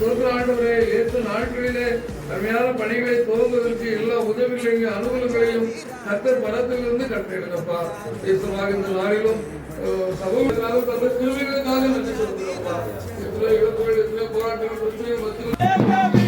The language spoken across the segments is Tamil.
சொல்கிற ஆண்டவரே ஏற்ற நாட்களிலே அருமையான பணிகளை துவங்குவதற்கு எல்லா உதவிகளையும் அனுகூலங்களையும் கத்தர் பலத்திலிருந்து கட்டிடுங்கப்பா இயேசுவாக இந்த நாளிலும் சமூகத்தினாலும் தந்த கிருமிகளுக்காக நன்றி சொல்கிறப்பா இத்தனை இழப்புகள் இத்தனை போராட்டங்கள் பிரச்சனை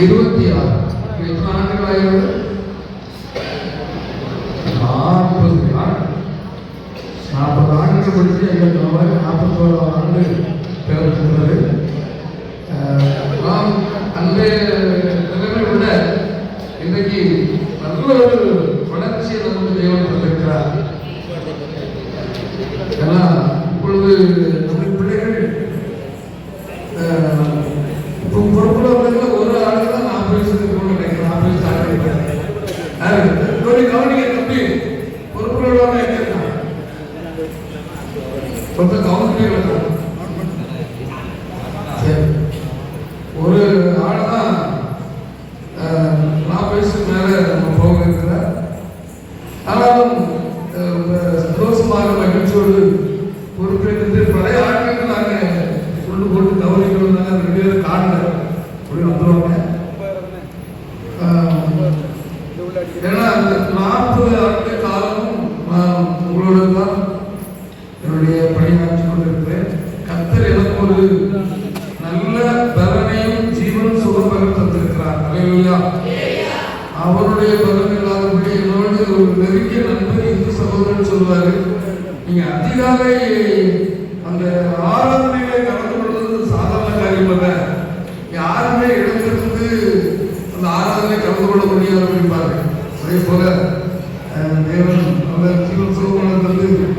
ഇരുപത്തിയാറ് ഇരുപത്തിനാലാം തീയതി ஜீவன்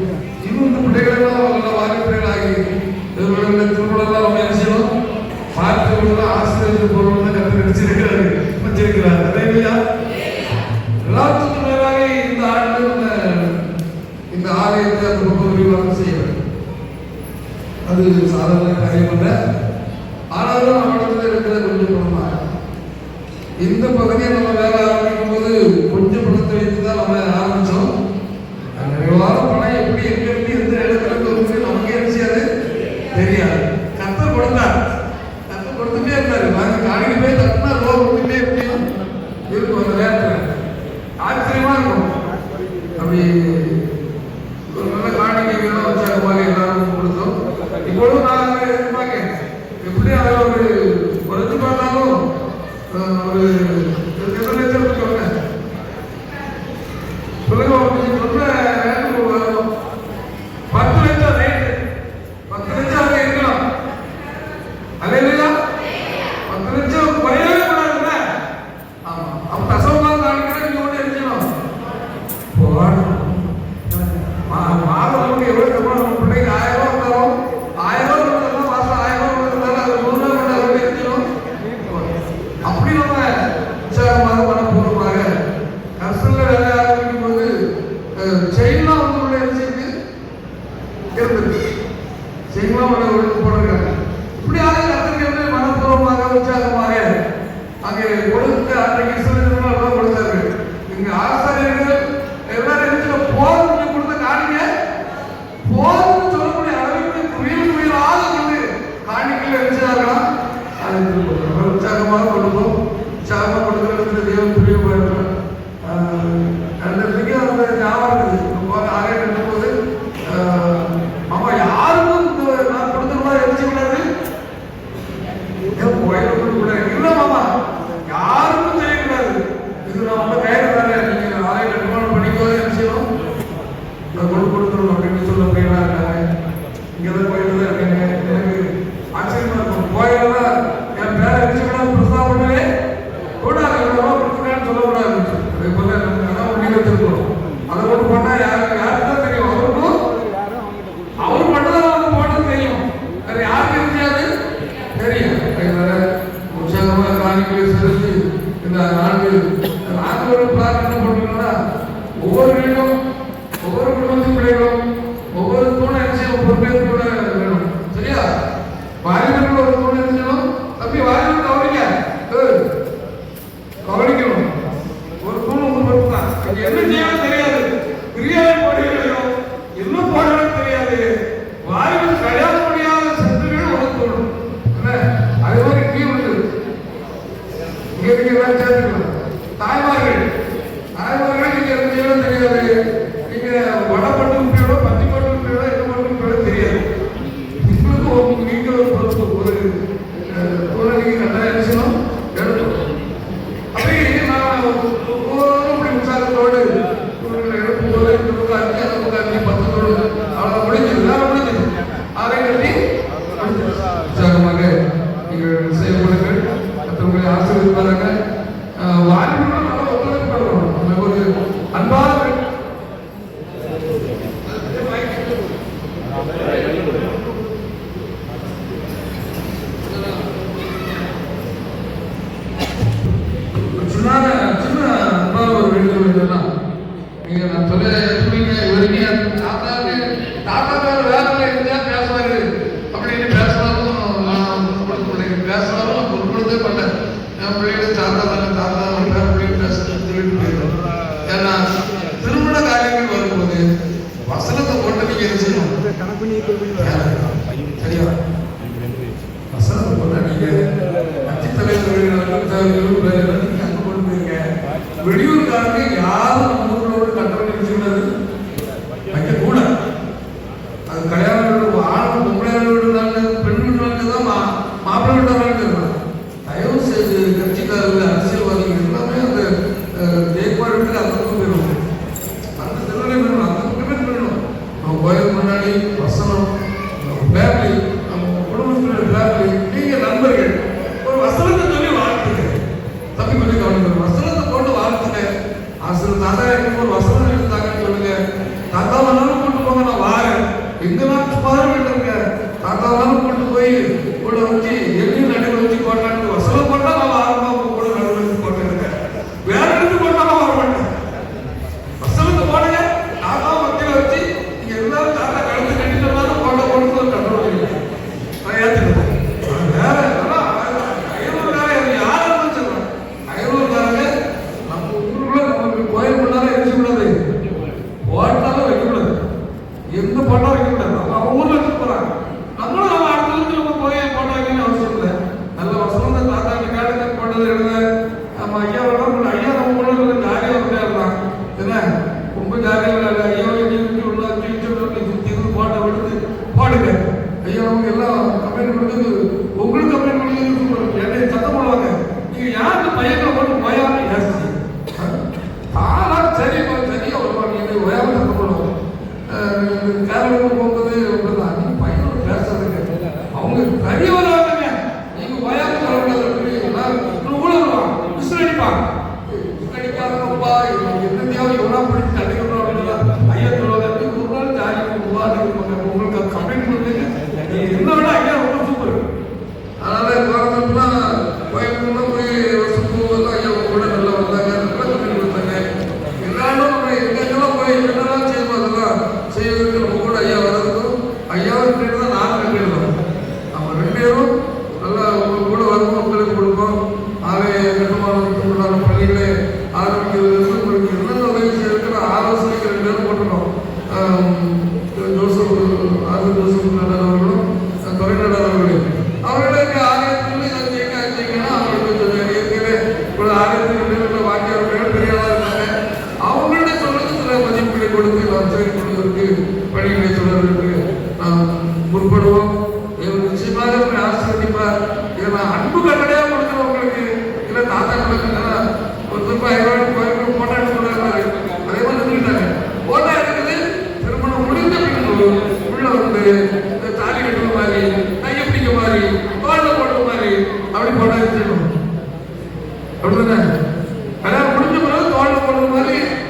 எப்படி அதை ஒரு குறைச்சு பார்த்தாலும் ஒரு அலோட் பண்ணா யாருக்கு கொடுத்தே பண்ணேன் என் பிள்ளைகிட்ட தாத்தா தானே தாத்தா தான் பேர் பிள்ளைங்க பேசுறேன் திருவிட்டு போயிடும் ஏன்னா திருமண காரியங்கள் வரும்போது வசனத்தை போட்டு நீங்க என்ன செய்யணும்? சரியா? வசனத்தை போட்டு நீங்க அத்தி தலைவர் అసలు తాత వస్త్రం తాగట్టుండగా తాత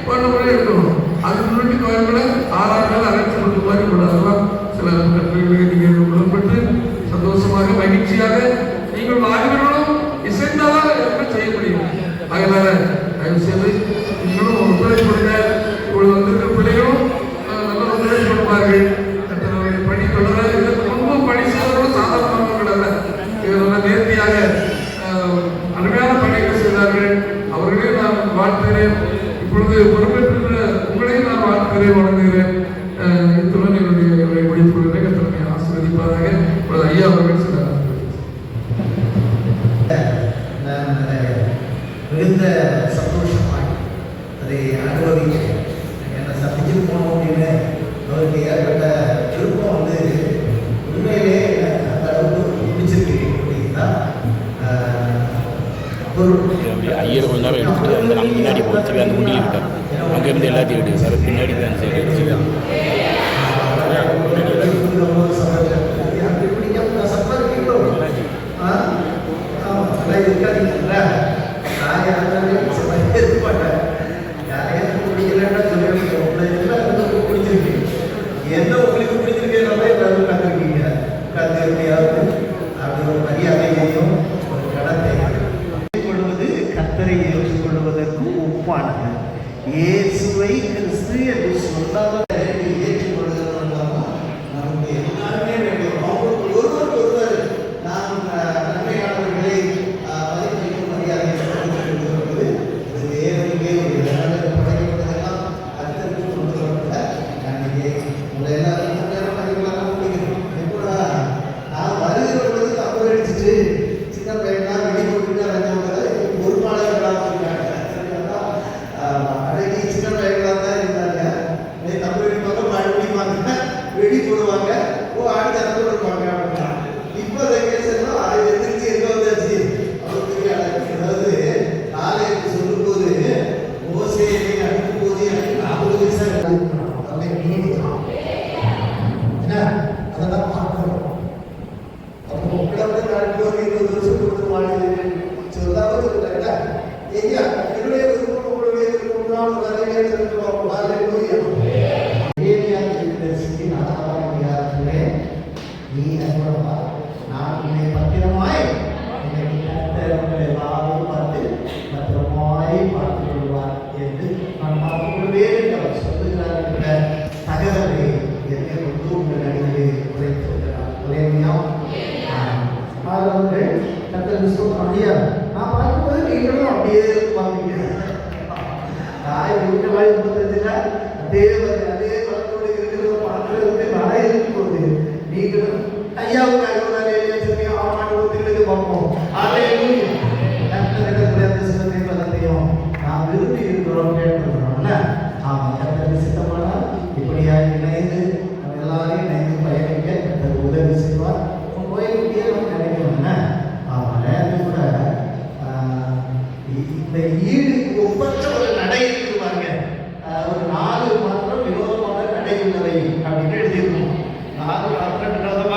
பண்ணபடி இருக்கணும் அது முன்னாடி கோயில்களை சொல்லி அந்த முடியில் விட்டார் அங்கேருந்து எல்லாத்தையும் எடுத்தார் பின்னாடி தான் சைடு சரியா என்னுடைய விருப்பம் உங்களுடைய விருப்பம் தான் நிறைவேற்றிருக்கிறோம் ஆமாம் கத்தருக்கு சித்தமானால் இப்படியாக இணைந்து எல்லாரையும் இணைந்து பயணிக்க கத்தர் உதவி செய்வார் உன் கோயிலுக்கே நம்ம நினைக்கணும் என்ன ஆமாம் நேரத்து கூட இந்த ஈடு ஒப்பற்ற ஒரு நடை இருக்குவாங்க ஒரு நாலு மாத்திரம் வினோதமான நடை உள்ளவை அப்படின்னு எழுதியிருக்கோம். நாலு மாத்திரம் வினோதமாக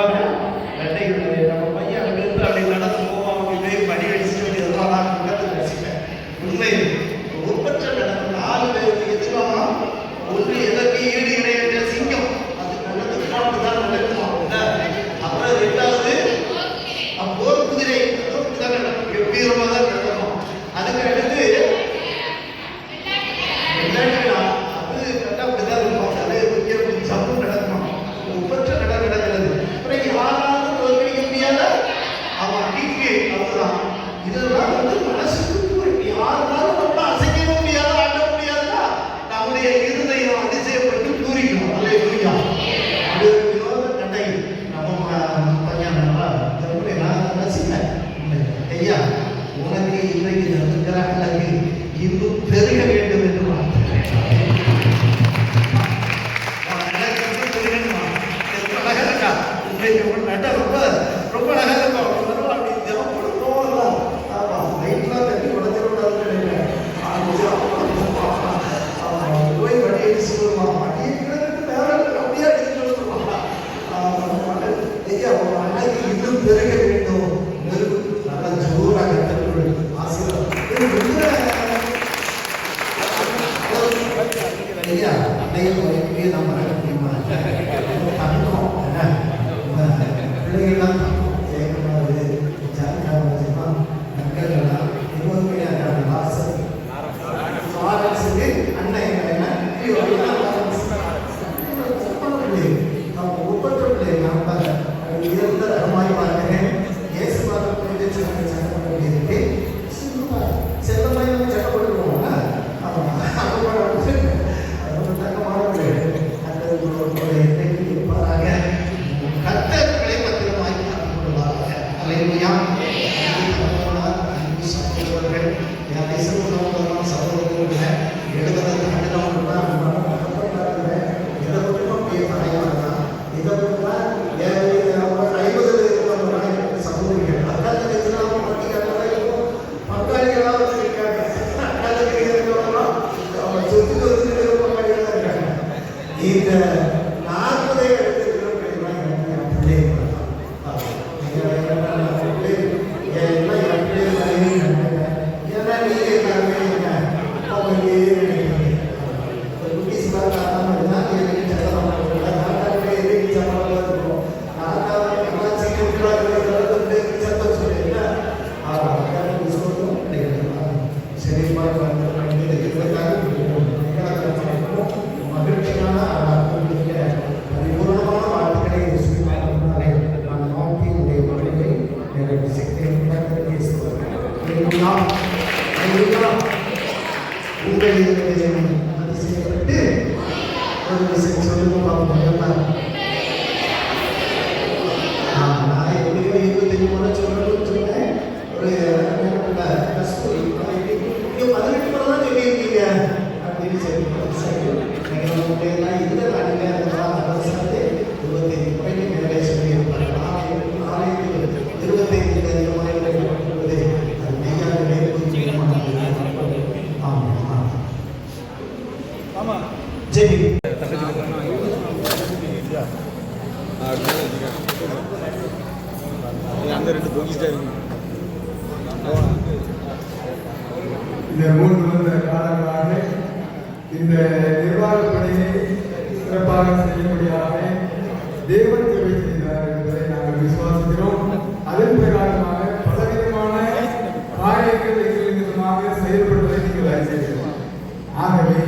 அந்த ரெண்டு தொங்கிட்டே இந்த மூன்று வருட காலங்களாக இந்த நிர்வாகப் பணியை சிறப்பாக செய்யும்படியாக தேவன் தேவை செய்கிறார் என்பதை நாங்கள் விசுவாசிக்கிறோம். அதன் பிரகாரமாக பலவிதமான காரியங்கள் எங்கள் விதமாக செயல்படுவதை நீங்கள் அறிவீர்கள் ஆகவே